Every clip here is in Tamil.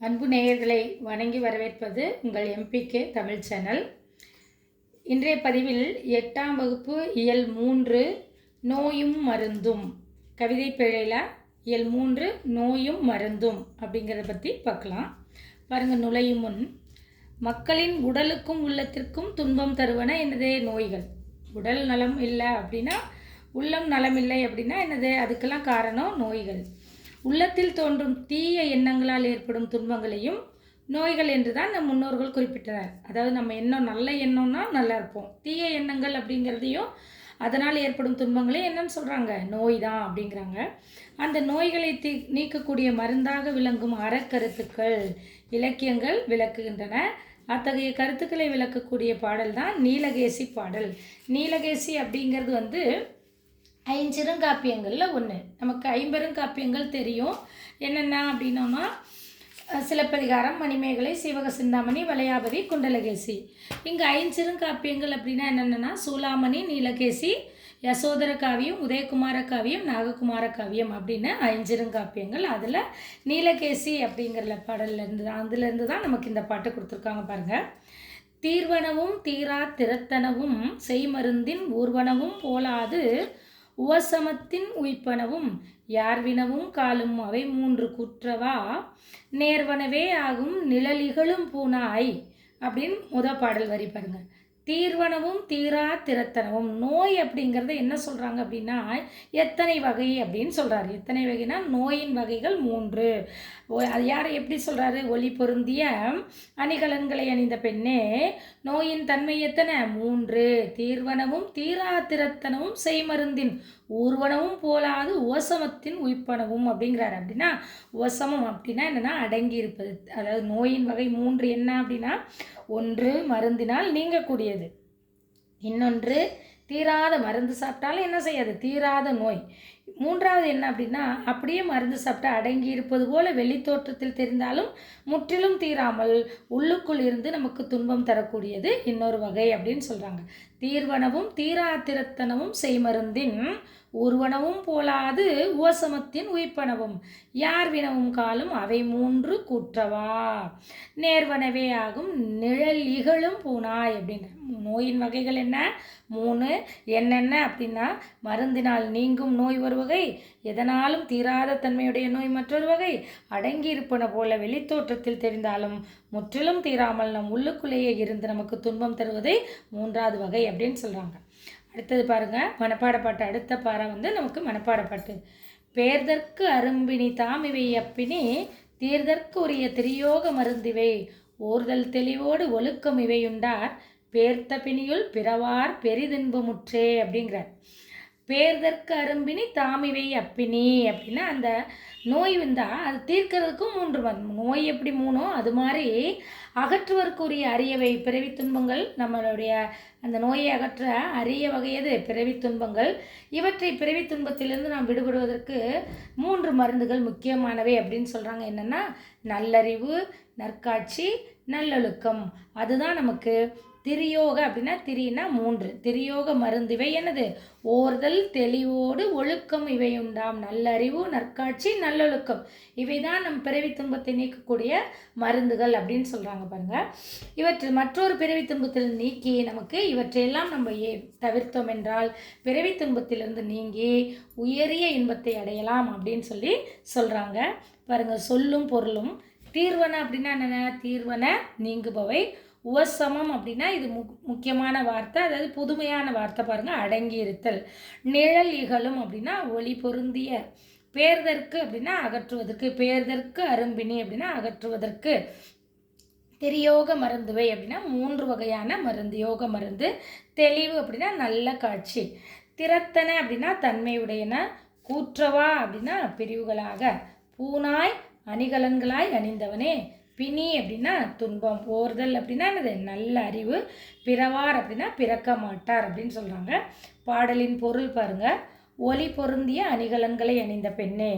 அன்பு நேயர்களை வணங்கி வரவேற்பது உங்கள் எம்பிகே தமிழ் சேனல். இன்றைய பதிவில் எட்டாம் வகுப்பு இயல் மூன்று நோயும் மருந்தும். கவிதை பிழையில் இயல் மூன்று நோயும் மருந்தும் அப்படிங்கிறத பற்றி பார்க்கலாம். பாருங்கள் நுழையும் முன். மக்களின் உடலுக்கும் உள்ளத்திற்கும் துன்பம் தருவன என்னதே நோய்கள்? உடல் நலம் இல்லை அப்படின்னா உள்ளம் நலம் இல்லை அப்படின்னா என்னது? அதுக்கெல்லாம் காரணம் நோய்கள். உள்ளத்தில் தோன்றும் தீய எண்ணங்களால் ஏற்படும் துன்பங்களையும் நோய்கள் என்று தான் நம் முன்னோர்கள் குறிப்பிட்டனர். அதாவது நம்ம எண்ணம் நல்ல எண்ணம்னா நல்லா இருப்போம். தீய எண்ணங்கள் அப்படிங்கிறதையும் அதனால் ஏற்படும் துன்பங்களே என்னன்னு சொல்கிறாங்க நோய் தான் அப்படிங்கிறாங்க. அந்த நோய்களை தீ நீக்கக்கூடிய மருந்தாக விளங்கும் அறக்கருத்துக்கள் இலக்கியங்கள் விளக்குகின்றன. அத்தகைய கருத்துக்களை விளக்கக்கூடிய பாடல் தான் நீலகேசி பாடல். நீலகேசி அப்படிங்கிறது வந்து ஐஞ்சிறுங்காப்பியங்களில் ஒன்று நமக்கு ஐம்பெருங்காப்பியங்கள் தெரியும். என்னென்ன அப்படின்னோன்னா சிலப்பதிகாரம் மணிமேகலை சீவக சிந்தாமணி வளையாபதி குண்டலகேசி. இங்கே ஐஞ்சிறுங்காப்பியங்கள் அப்படின்னா என்னென்னா சூலாமணி நீலகேசி யசோதர காவியம் உதயகுமார காவியம் நாககுமார காவியம் அப்படின்னு ஐஞ்சிறுங்காப்பியங்கள் அதில் நீலகேசி அப்படிங்கிற பாடல்லேருந்து தான் அதுலேருந்து தான் நமக்கு இந்த பாட்டு கொடுத்துருக்காங்க பாருங்கள் தீர்வனவும் தீரா திறத்தனவும் செய்மருந்தின் ஊர்வனவும் போலாது உவசமத்தின் உய்ப்பனவும் யார்வினவும் காலும் அவை மூன்று குற்றவா? நேர்வனவே ஆகும் நிழலிகளும் பூனாய் அப்படின்னு முத பாடல் வரி பாருங்க. தீர்வனவும் தீரா திறத்தனவும். நோய் அப்படிங்கிறத என்ன சொல்கிறாங்க அப்படின்னா எத்தனை வகை அப்படின்னு சொல்கிறாரு எத்தனை வகைனா நோயின் வகைகள் மூன்று. அது யாரை எப்படி சொல்கிறாரு ஒளி பொருந்திய அணிகலன்களை அணிந்த பெண்ணே நோயின் தன்மை எத்தனை? மூன்று. தீர்வனவும் தீரா திறத்தனவும் செய்மருந்தின் ஊர்வனவும் போலாது உவசமத்தின் உயிப்பனவும் அப்படிங்கிறாரு. அப்படின்னா உவசமம் அப்படின்னா என்னென்னா அடங்கி இருப்பது அதாவது நோயின் வகை மூன்று என்ன அப்படின்னா ஒன்று மருந்தினால் நீங்கக்கூடியது. இன்னொன்று தீராத மருந்து சாப்பிட்டாலும் என்ன செய்யாது? தீராத நோய். மூன்றாவது என்ன அப்படின்னா அப்படியே மருந்து சாப்பிட்டா அடங்கி இருப்பது போல வெளித்தோற்றத்தில் தெரிந்தாலும் முற்றிலும் தீராமல் உள்ளுக்குள் இருந்து நமக்கு துன்பம் தரக்கூடியது இன்னொரு வகை அப்படின்னு சொல்கிறாங்க தீர்வனவும் தீராத்திரத்தனவும் செய்மருந்தின் ஒருவனவும் போலாது உவசமத்தின் உயிப்பனவும். யார் வினவும் காலும் அவை மூன்று கூற்றவா? நேர்வனவே ஆகும் நிழல் இகழும் பூனாய் அப்படின்ற நோயின் வகைகள் என்ன? மூணு. என்னென்ன அப்படின்னா மருந்தினால் நீங்கும் நோய் ஒரு வகை எதனாலும் தீராத தன்மையுடைய நோய் மற்றொரு வகை. அடங்கி இருப்பன போல வெளித்தோற்றத்தில் தெரிந்தாலும் முற்றிலும் தீராமல் நம் உள்ளுக்குள்ளேயே இருந்து நமக்கு துன்பம் தருவதே மூன்றாவது வகை அப்படின்னு சொல்கிறாங்க அடுத்தது பாருங்கள் மனப்பாடப்பாட்டு அடுத்த பாறை வந்து நமக்கு மனப்பாடப்பாட்டு பேர்தற்கு அரும்பினி தாமிவை அப்பினி தீர்தற்கு உரிய திரியோக மருந்திவை. ஓர்தல் தெளிவோடு ஒழுக்கம் இவையுண்டார். பேர்த்த பிணியுள் பிறவார் பெரிதின்பமுற்றே அப்படிங்கிறார். பேர்தற்கு அரும்பினி தாமிவை அப்பினி அப்படின்னா அந்த நோய் வந்தால் அது தீர்க்கிறதுக்கும் மூன்று மருந்து நோய் எப்படி மூணோ அது மாதிரி அகற்றுவதற்குரிய அரியவை பிறவி துன்பங்கள் நம்மளுடைய அந்த நோயை அகற்ற அரிய வகையது பிறவி துன்பங்கள். இவற்றை பிறவி துன்பத்திலிருந்து நாம் விடுபடுவதற்கு மூன்று மருந்துகள் முக்கியமானவை அப்படின்னு சொல்கிறாங்க என்னென்னா நல்லறிவு நற்காட்சி நல்லொழுக்கம். அதுதான் நமக்கு திரியோக அப்படின்னா திரினா மூன்று. திரியோக மருந்து இவை என்னது? ஓர்தல் தெளிவோடு ஒழுக்கம் இவை உண்டாம் நல்லறிவு நற்காட்சி நல்லொழுக்கம். இவை தான் நம் பிறவி துன்பத்தை நீக்கக்கூடிய மருந்துகள் அப்படின்னு சொல்கிறாங்க பாருங்கள் இவற்றில் மற்றொரு பிறவி துன்பத்தில் நீக்கி நமக்கு இவற்றையெல்லாம் நம்ம ஏ தவிர்த்தோம் என்றால் பிறவி துன்பத்திலிருந்து நீங்கி உயரிய இன்பத்தை அடையலாம் அப்படின்னு சொல்லி சொல்கிறாங்க பாருங்கள் சொல்லும் பொருளும் தீர்வன அப்படின்னா என்னென்ன? தீர்வன நீங்குபவை உவசமம் அப்படின்னா இது மு முக்கியமான வார்த்தை. அதாவது புதுமையான வார்த்தை பாருங்கள் அடங்கி இருத்தல் நிழல் இகழும் அப்படின்னா ஒளி பொருந்திய. பேர்தற்கு அப்படின்னா அகற்றுவதற்கு பேர்தற்கு அரும்பினி அப்படின்னா அகற்றுவதற்கு. திரியோக மருந்துவை அப்படின்னா மூன்று வகையான மருந்து யோக மருந்து. தெளிவு அப்படின்னா நல்ல காட்சி. திறத்தன அப்படின்னா தன்மையுடையன. கூற்றவா அப்படின்னா பிரிவுகளாக. பூனாய் அணிகலன்களாய் அணிந்தவனே. பிணி அப்படின்னா துன்பம் ஓர்தல் அப்படின்னா என்னது? நல்ல அறிவு பிறவார் அப்படின்னா பிறக்க மாட்டார் அப்படின்னு சொல்கிறாங்க பாடலின் பொருள் பாருங்கள் ஒளி பொருந்திய அணிகலன்களை அணிந்த பெண்ணே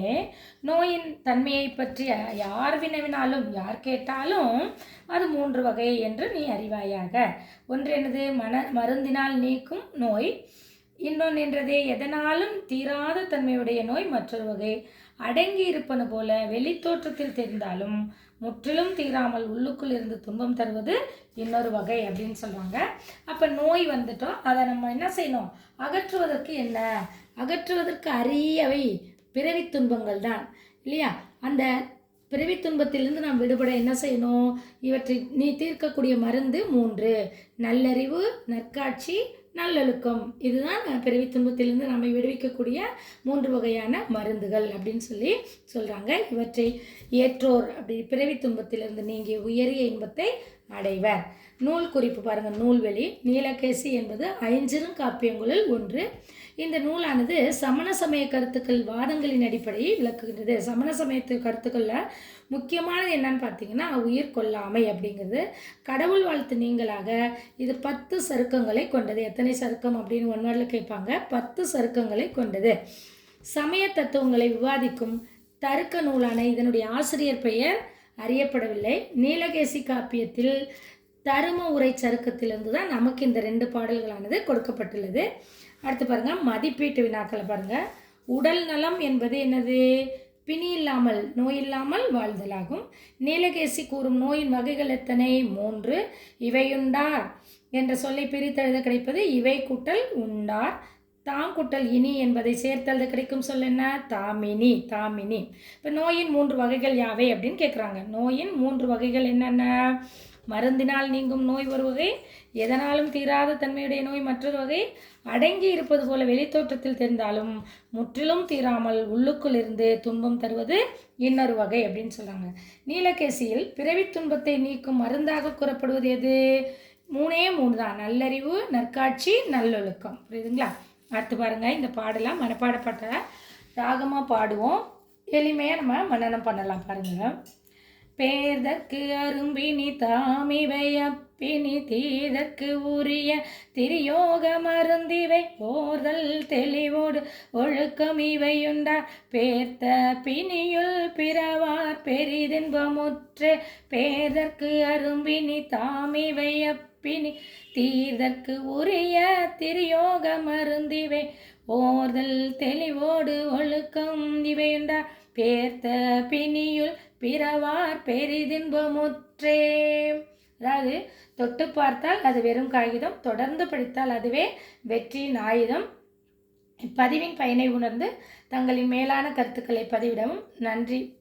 நோயின் தன்மையை பற்றி யார் வினவினாலும் யார் கேட்டாலும் அது மூன்று வகை என்று நீ அறிவாயாக. ஒன்று என்னது? மன மருந்தினால் நீக்கும் நோய். இன்னொன்று என்றதே? எதனாலும் தீராத தன்மையுடைய நோய் மற்றொரு வகை. அடங்கி இருப்பது போல வெளித்தோற்றத்தில் தெரிந்தாலும் முற்றிலும் தீராமல் உள்ளுக்குள் இருந்து துன்பம் தருவது இன்னொரு வகை அப்படின்னு சொல்லுவாங்க அப்போ நோய் வந்துட்டோம். அதை நம்ம என்ன செய்யணும்? அகற்றுவதற்கு என்ன? அகற்றுவதற்கு அரியவை பிறவி துன்பங்கள் தான் இல்லையா? அந்த பிறவி துன்பத்திலிருந்து நாம் விடுபட என்ன செய்யணும்? இவற்றை நீ தீர்க்கக்கூடிய மருந்து மூன்று. நல்லறிவு நற்காட்சி நல்லொழுக்கம். இதுதான் பிறவி துன்பத்திலிருந்து நம்மை விடுவிக்கக்கூடிய மூன்று வகையான மருந்துகள் அப்படின்னு சொல்லி சொல்கிறாங்க இவற்றை ஏற்றோர் அப்படி பிறவி துன்பத்திலிருந்து நீங்கிய உயரிய இன்பத்தை அடைவர். நூல் குறிப்பு பாருங்கள் நூல்வெளி. நீலகேசி என்பது ஐஞ்சிறு காப்பியங்களுள் ஒன்று. இந்த நூலானது சமண சமய கருத்துக்கள் வாதங்களின் அடிப்படையில் விளக்குகின்றது. சமண சமயத்து கருத்துக்களில் முக்கியமானது என்னன்னு பார்த்தீங்கன்னா உயிர் கொல்லாமை அப்படிங்கிறது. கடவுள் வாழ்த்து நீங்களாக இது பத்து சருக்கங்களை கொண்டது. எத்தனை சருக்கம் அப்படின்னு ஒன் கேட்பாங்க. பத்து சருக்கங்களை கொண்டது. சமய தத்துவங்களை விவாதிக்கும் தருக்க நூலான இதனுடைய ஆசிரியர் பெயர் அறியப்படவில்லை. நீலகேசி காப்பியத்தில் தரும உரை சருக்கத்திலிருந்து தான் நமக்கு இந்த ரெண்டு பாடல்களானது கொடுக்கப்பட்டுள்ளது. அடுத்து பாருங்கள் மதிப்பீட்டு வினாக்களை பாருங்கள் உடல் நலம் என்பது என்னது? பிணி இல்லாமல் நோய் இல்லாமல் வாழ்தலாகும். நீலகேசி கூறும் நோயின் வகைகள் எத்தனை? மூன்று. இவையுண்டார் என்ற சொல்லை பிரித்தெழுத கிடைப்பது இவை கூட்டல் உண்டார். தாம் கூட்டல் இனி என்பதை சேர்த்தெழுத கிடைக்கும் சொல் என்ன? தாமினி தாமினி. இப்போ நோயின் மூன்று வகைகள் யாவை அப்படின்னு கேட்குறாங்க நோயின் மூன்று வகைகள் என்னென்ன? மருந்தினால் நீங்கும் நோய் ஒரு வகை எதனாலும் தீராத தன்மையுடைய நோய் மற்றொரு வகை அடங்கி இருப்பது போல வெளித்தோற்றத்தில் தெரிந்தாலும் முற்றிலும் தீராமல் உள்ளுக்குள் இருந்து துன்பம் தருவது இன்னொரு வகை அப்படின்னு சொல்கிறாங்க நீலகேசியில் பிறவி துன்பத்தை நீக்கும் மருந்தாக கூறப்படுவது எது? மூணே மூணு தான். நல்லறிவு நற்காட்சி நல்லொழுக்கம். புரியுதுங்களா? அடுத்து பாருங்கள் இந்த பாடலாம் மனப்பாடப்பட்ட ராகமாக பாடுவோம். எளிமையாக நம்ம மன்னனம் பண்ணலாம் பாருங்கள் பேதற்கு அரும்பினி தாமிவை அப்பினி தீதற்கு உரிய திரியோக மருந்திவை போர்தல் தெளிவோடு ஒழுக்கம் இவையுண்டார் பேர்த்த பிணியுள் பிறவார் பெரிதின்பமுற்றே பேதற்கு அரும்பினி தாமிவை அப்பினி தீர்தற்கு உரிய திரியோக மருந்திவை ஓர்தல் தெளிவோடு ஒழுக்கம் இவையுண்டார் பேர்த்த பிணியுள் பிறவார் பெரிதின்பமுற்றே. அதாவது தொட்டு பார்த்தால் அது வெறும் காகிதம் தொடர்ந்து படித்தால் அதுவே வெற்றியின் ஆயுதம். இப்பதிவின் பயனை உணர்ந்து தங்களின் மேலான கருத்துக்களை பதிவிடவும் நன்றி.